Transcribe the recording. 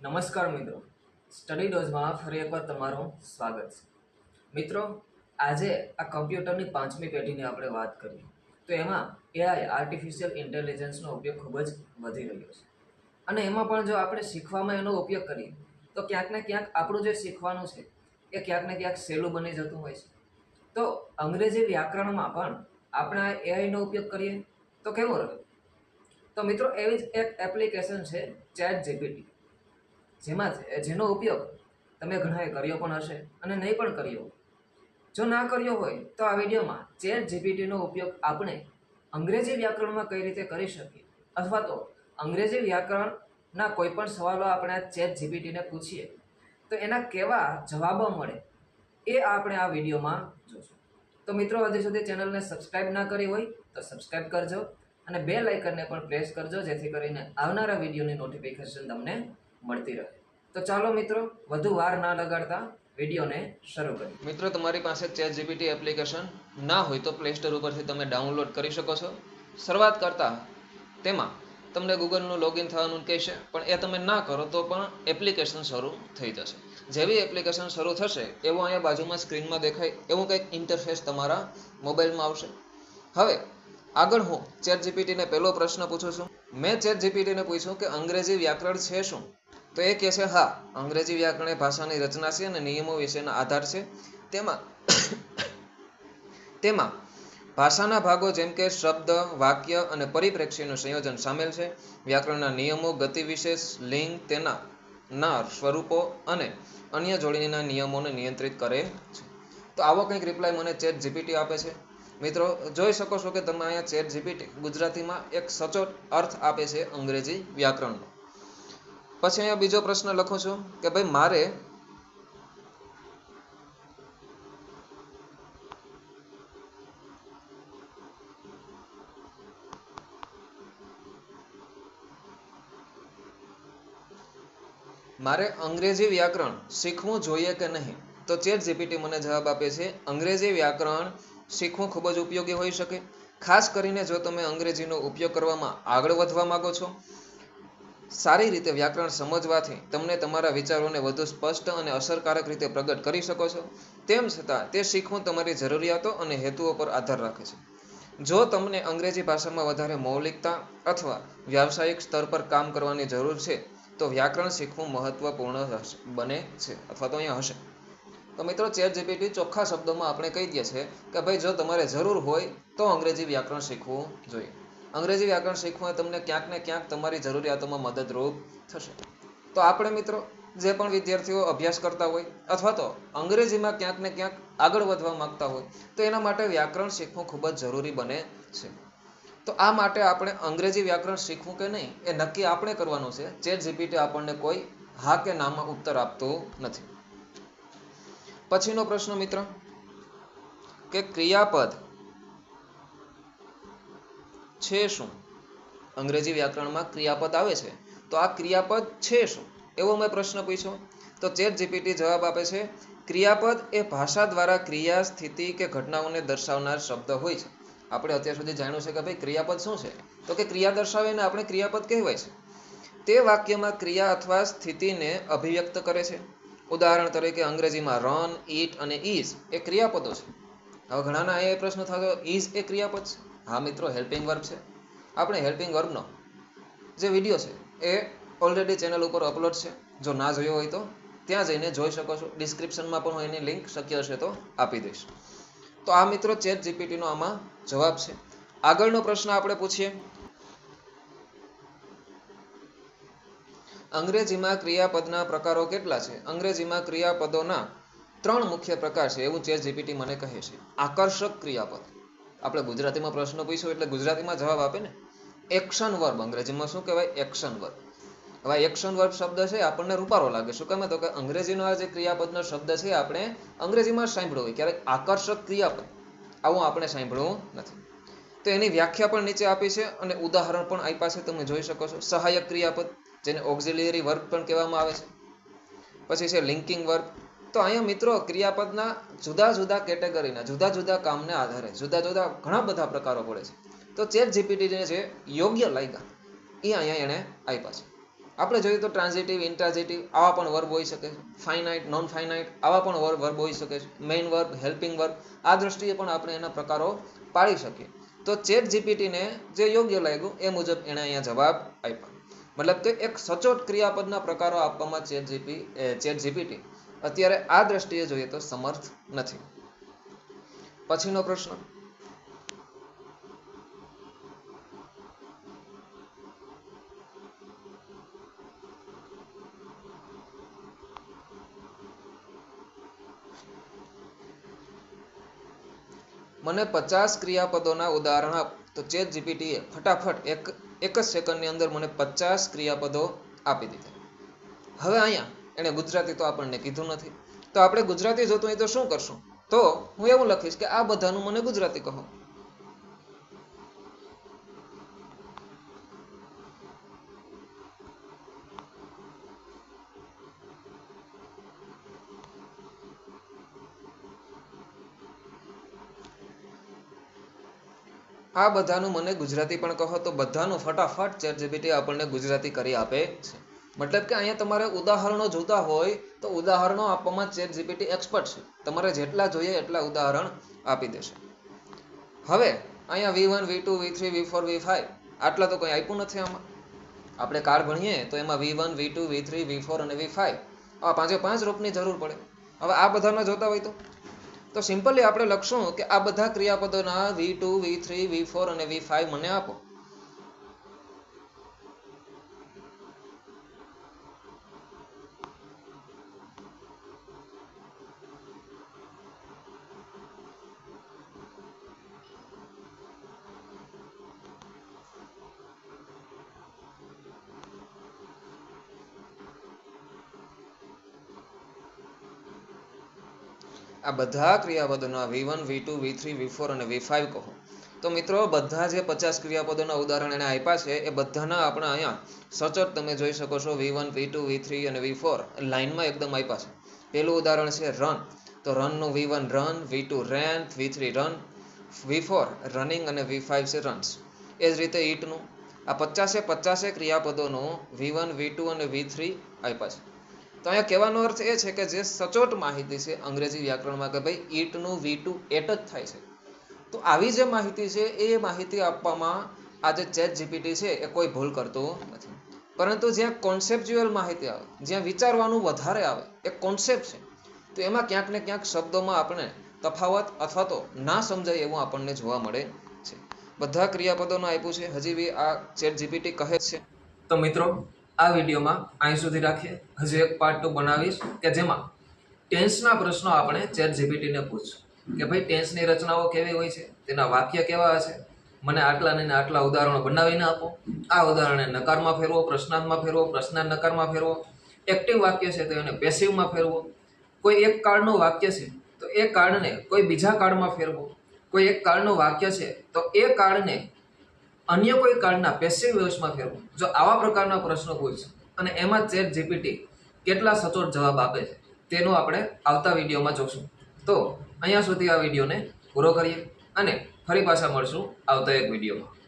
નમસ્કાર મિત્રો. સ્ટડી ડોઝમાં ફરી એકવાર તમારું સ્વાગત છે. મિત્રો, આજે આ કમ્પ્યુટરની પાંચમી પેઢીની આપણે વાત કરીએ. તો એમાં એઆઈ આર્ટિફિશિયલ ઇન્ટેલિજન્સનો ઉપયોગ ખૂબ જ વધી રહ્યો છે. અને એમાં પણ જો આપણે શીખવામાં એનો ઉપયોગ કરીએ, તો ક્યાંક ને ક્યાંક આપણું જે શીખવાનું છે, એ ક્યાંક ને ક્યાંક સહેલું બની જતું હોય છે. તો અંગ્રેજી વ્યાકરણમાં પણ આપણે આ એઆઈનો ઉપયોગ કરીએ તો કેવો રહે તો મિત્રો, એવી જ એક એપ્લિકેશન છે ચેટ જીપીટી જેમાં જેનો ઉપયોગ તમે ઘણાએ કર્યો પણ હશે અને નહીં પણ કર્યો. જો ના કર્યો હોય તો આ વિડીયોમાં ચેટ જીપીટીનો ઉપયોગ આપણે અંગ્રેજી વ્યાકરણમાં કઈ રીતે કરી શકીએ? અથવા તો અંગ્રેજી વ્યાકરણના કોઈ પણ સવાલો આપણે આ ચેટ જીપીટીને પૂછીએ, તો એના કેવા જવાબો મળે એ આપણે આ વિડીયોમાં જોશું. તો મિત્રો, હજી સુધી ચેનલને સબસ્ક્રાઇબ ના કરી હોય તો સબસ્ક્રાઇબ કરજો અને બે લાઇકનને પણ પ્રેસ કરજો, જેથી કરીને આવનારા વિડીયોની નોટિફિકેશન તમને મળતી રહે. તો ચાલો મિત્રો, વધુ વાર ના લગાડતા વિડીયોને શરૂ કરીએ. મિત્રો, તમારી પાસે ચેટ જીપીટી એપ્લિકેશન ના હોય તો પ્લે સ્ટોર ઉપરથી તમે ડાઉનલોડ કરી શકો છો. શરૂઆત કરતા તેમાં તમને ગૂગલનું લોગિન થવાનું કહેશે, પણ એ તમે ના કરો તો પણ એપ્લિકેશન શરૂ થઈ જશે. જેવી એપ્લિકેશન શરૂ થશે, એવું અહીંયા બાજુમાં સ્ક્રીનમાં દેખાય, એવું કંઈક ઇન્ટરફેસ તમારા મોબાઈલમાં આવશે. હવે, આગળ હું ચેટ જીપીટીને પહેલો પ્રશ્ન પૂછું છું. મેં ચેટ જીપીટીને પૂછ્યું કે અંગ્રેજી વ્યાકરણ છે શું? તો એ કહે છે હા, અંગ્રેજી વ્યાકરણ એ ભાષાની રચના છે અને નિયમો વિશેના આધાર છે. તેમાં તેમાં ભાષાના ભાગો જેમ કે શબ્દ, વાક્ય અને પરિપ્રેક્ષ્યનું સંયોજન સામેલ છે. વ્યાકરણના નિયમો, ગતિ વિશેષ, લિંગ, તેના, ના, સ્વરૂપો અને અન્ય જોડણીના નિયમોને નિયંત્રિત કરે છે. તો આવો કંઈક રિપ્લાય મને ચેટ જીપીટી આપે છે. મિત્રો, જોઈ શકો છો કે તમે અહીંયા ચેટ જીપીટી ગુજરાતીમાં એક સચોટ અર્થ આપે છે અંગ્રેજી વ્યાકરણનો. પછી અહીંયા બીજો પ્રશ્ન લખું છું કે ભાઈ મારે મારે અંગ્રેજી વ્યાકરણ શીખવું જોઈએ કે નહીં? તો ચેટ જીપીટી મને જવાબ આપે છે, અંગ્રેજી વ્યાકરણ શીખવું ખૂબ જ ઉપયોગી હોઈ શકે. ખાસ કરીને જો તમે અંગ્રેજીનો ઉપયોગ કરવામાં આગળ વધવા માંગો છો સારી રીતે વ્યાકરણ સમજવાથી તમને તમારા વિચારોને વધુ સ્પષ્ટ અને અસરકારક રીતે પ્રગટ કરી શકો છો. તેમ છતાં, તે શીખવું તમારી જરૂરિયાતો અને હેતુઓ પર આધાર રાખે છે. જો તમને અંગ્રેજી ભાષામાં વધારે મૌલિકતા અથવા વ્યાવસાયિક સ્તર પર કામ કરવાની જરૂર છે, તો વ્યાકરણ શીખવું મહત્વપૂર્ણ બને છે અથવા તો અહીંયા હશે. તો મિત્રો ચેટ જીપીટી ચોખ્ખા શબ્દોમાં આપણે કહી દઈએ છીએ કે ભાઈ, જો તમારે જરૂર હોય તો અંગ્રેજી વ્યાકરણ શીખવું જોઈએ. અંગ્રેજી વ્યાકરણ શીખવું એ તમને ક્યાંક ને ક્યાંક તમારી જરૂરિયાતોમાં મદદરૂપ થશે. તો આપણે મિત્રો, જે પણ વિદ્યાર્થીઓ અભ્યાસ કરતા હોય અથવા તો અંગ્રેજીમાં ક્યાંક ને ક્યાંક આગળ વધવા માંગતા હોય, તો એના માટે વ્યાકરણ શીખવું ખૂબ જ જરૂરી બને છે. તો આ માટે આપણે અંગ્રેજી વ્યાકરણ શીખવું કે નહીં, એ નક્કી આપણે કરવાનું છે. ચેટ જીપીટી આપણને કોઈ હા કે નામાં ઉત્તર આપતું નથી. પછીનો પ્રશ્ન મિત્ર, કે ક્રિયાપદ છે શું? અંગ્રેજી વ્યાકરણમાં ક્રિયાપદ આવે છે. તો આ ક્રિયાપદ છે શું? એવો મેં પ્રશ્ન પૂછ્યો. તો ચેટ જીપીટી જવાબ આપે છે, ક્રિયાપદ એ ભાષા દ્વારા ક્રિયા, સ્થિતિ કે ઘટનાઓને દર્શાવનાર શબ્દ હોય છે. આપણે અત્યાર સુધી જાણ્યું છે કે ભાઈ ક્રિયાપદ શું છે? તો કે ક્રિયા દર્શાવે ને આપણે ક્રિયાપદ કહેવાય છે. તે વાક્યમાં ક્રિયા અથવા સ્થિતિને અભિવ્યક્ત કરે છે. ઉદાહરણ તરીકે અંગ્રેજીમાં રન ઈટ અને ઇઝ એ ક્રિયાપદો છે. હવે ઘણાના એ પ્રશ્ન થતો ઇઝ એ ક્રિયાપદ છે. હા મિત્રો હેલ્પિંગ વર્બ છે. આપણે હેલ્પિંગ વર્બનો જે વીડિયો છે, એ ઓલરેડી ચેનલ ઉપર અપલોડ છે. જો ના જોયો હોય તો, ત્યાં જઈને જોઈ શકો છો. ડિસ્ક્રિપ્શનમાં પણ હું એની લિંક શક્ય હશે તો આપી દઈશ. તો આ મિત્રો ચેટ જીપીટીનો આમાં જવાબ છે. આગળનો પ્રશ્ન આપણે પૂછીએ. અંગ્રેજીમાં ક્રિયાપદના પ્રકારો કેટલા છે? અંગ્રેજીમાં ક્રિયાપદોના ત્રણ મુખ્ય પ્રકાર છે, એવું ચેટ જીપીટી મને કહે છે. આકર્ષક ક્રિયાપદ. આપણે ગુજરાતીમાં પ્રશ્ન પૂછ્યો એટલે ગુજરાતીમાં જવાબ આપે ને. એક્શન વર્બ અંગ્રેજીમાં શું કહેવાય? એક્શન વર્બ હવે એક્શન વર્બ શબ્દ છે આપણને રૂપારો લાગે. શું કહેવાય તો કે અંગ્રેજીનો આ જે ક્રિયાપદનો શબ્દ છે આપણે અંગ્રેજીમાં સાંભળ્યો હોય. ક્યારેક આકર્ષક ક્રિયાપદ. આવું આપણે સાંભળવું નથી. તો એની વ્યાખ્યા પણ નીચે આપી છે અને ઉદાહરણ પણ આપ્યા છે, તમે જોઈ શકો છો. સહાયક ક્રિયાપદ, જેને ઓક્ઝિલિયરી વર્બ પણ કહેવામાં આવે છે. પછી છે લિંકિંગ વર્બ તો અહીંયા મિત્રો ક્રિયાપદના જુદા જુદા કેટેગરીના, જુદા જુદા કામને આધારે, જુદા જુદા ઘણા બધા પ્રકારો પડે છે. તો ચેટ જીપીટીને જે યોગ્ય લાગ્યા. એ અહીંયા એણે આપ્યા છે. આપણે જોઈએ તો ટ્રાન્ઝિટિવ ઇન્ટ્રાન્ઝિટિવ આવા પણ વર્બ હોઈ શકે છે. ફાઇનાઇટ નોન ફાઇનાઇટ આવા પણ વર્બ વર્બ હોઈ શકે છે. મેઇન વર્બ હેલ્પિંગ વર્બ આ દ્રષ્ટિએ પણ આપણે એના પ્રકારો પાડી શકીએ. તો ચેટ જીપીટીને જે યોગ્ય લાગ્યું, એ મુજબ એણે અહીંયા જવાબ આપ્યા. મતલબ કે એક સચોટ ક્રિયાપદના પ્રકારો આપવામાં ચેટ જીપી ચેટ જીપીટી અત્યારે આ દ્રષ્ટિએ જોઈએ તો સમર્થ નથી. પછીનો પ્રશ્ન. મને પચાસ ક્રિયાપદોના ઉદાહરણ આપ. તો ચેટ જીપીટીએ ફટાફટ એક એક જ સેકન્ડની અંદર મને પચાસ ક્રિયાપદો આપી દીધા. હવે અહીંયા એણે ગુજરાતી તો આપણને કીધું નથી. તો આપણે ગુજરાતી જોતું તો શું કરશું? તો હું એવું લખીશ કે આ બધાનું મને ગુજરાતી કહો. આ બધાનું મને ગુજરાતી પણ કહો, તો બધાનું ફટાફટ ચેટ જીપીટી આપણને ગુજરાતી કરી આપે છે. મતલબ કે અહીંયા તમારે ઉદાહરણો જોતા હોય તો ઉદાહરણો આપવામાં ચેટ જીપીટી એક્સપર્ટ છે. તમારે જેટલા જોઈએ એટલા ઉદાહરણ આપી દેશે. હવે, અહીંયા V one V two V three V four V five આટલા તો કંઈ આપ્યું નથી આમાં. આપણે કાર્ડ ભણીએ તો એમાં V one V two V three V four અને વી ફાઈવ આ પાંચે પાંચ રૂપની જરૂર પડે. હવે આ બધાના જોતા હોય તો? તો સિમ્પલી આપણે લખશું કે આ બધા ક્રિયાપદોના V two V three V four અને વી ફાઈવ મને આપો. આ બધા ક્રિયાપદોના V one V two V three V four અને વી ફાઇવ કહો. તો મિત્રો, બધા જે પચાસ ક્રિયાપદોના ઉદાહરણ એને આપ્યા છે, એ બધાના આપણે અહીંયા સચોટ તમે જોઈ શકો છો V one V two V three અને વી ફોર લાઇનમાં એકદમ આપ્યા છે. પહેલું ઉદાહરણ છે રન તો રનનું V one run V two ran V three run V four running અને વી ફાઇવ છે રન્સ એ જ રીતે ઈટનું. આ પચાસે પચાસે ક્રિયાપદોનું વી વન વી ટુ અને વી થ્રી આપ્યા છે. તો અહીંયા કહેવાનો અર્થ એ છે કે જે સચોટ માહિતી છે અંગ્રેજી વ્યાકરણમાં કે ભાઈ ઈટનું વી ટુ એટ જ થાય છે. તો આવી જે માહિતી છે એ માહિતી આપવામાં આ જે ચેટ જીપીટી છે એ કોઈ ભૂલ કરતું નથી. પરંતુ જ્યાં કોન્સેપ્ચ્યુઅલ માહિતી આવે, જ્યાં વિચારવાનું વધારે આવે, એ કોન્સેપ્ટ છે. તો એમાં ક્યાંક ને ક્યાંક શબ્દોમાં આપણે તફાવત અથવા તો ના સમજાય એવું આપણને જોવા મળે છે. બધા ક્રિયાપદોનું આપ્યું છે. હજી બી આ ચેટ જીપીટી કહે છે. તો મિત્રો આ વિડીયોમાં અહીં સુધી રાખીએ. હજી એક પાર્ટ ટુ બનાવીશ કે જેમાં ટેન્સના પ્રશ્નો આપણે ચેટ જીપીટીને પૂછશું. કે ભાઈ ટેન્સની રચનાઓ કેવી હોય છે? તેના વાક્ય કેવા હશે? મને આટલા ને આટલા ઉદાહરણો બનાવીને આપો. આ ઉદાહરણને નકારમાં ફેરવો, પ્રશ્નાર્થમાં ફેરવો, પ્રશ્નાર્થ નકારમાં ફેરવો. એક્ટિવ વાક્ય છે તો એને પેસિવમાં ફેરવો. કોઈ એક કાળનું વાક્ય છે તો એ કાળને કોઈ બીજા કાળમાં ફેરવો. કોઈ એક કાળનું વાક્ય છે તો એ કાળને અન્ય કોઈ કાળના પેસિવ વેલ્સમાં ફેરવો. જો આવા પ્રકારના પ્રશ્નો પૂછશે અને એમાં ચેટ જીપીટી કેટલા સચોટ જવાબ આપે છે, તેનું આપણે આવતા વિડીયોમાં જોશું. તો અહીંયા સુધી આ વિડીયોને પૂરો કરીએ અને ફરી પાછા મળશું આવતા એક વિડીયોમાં.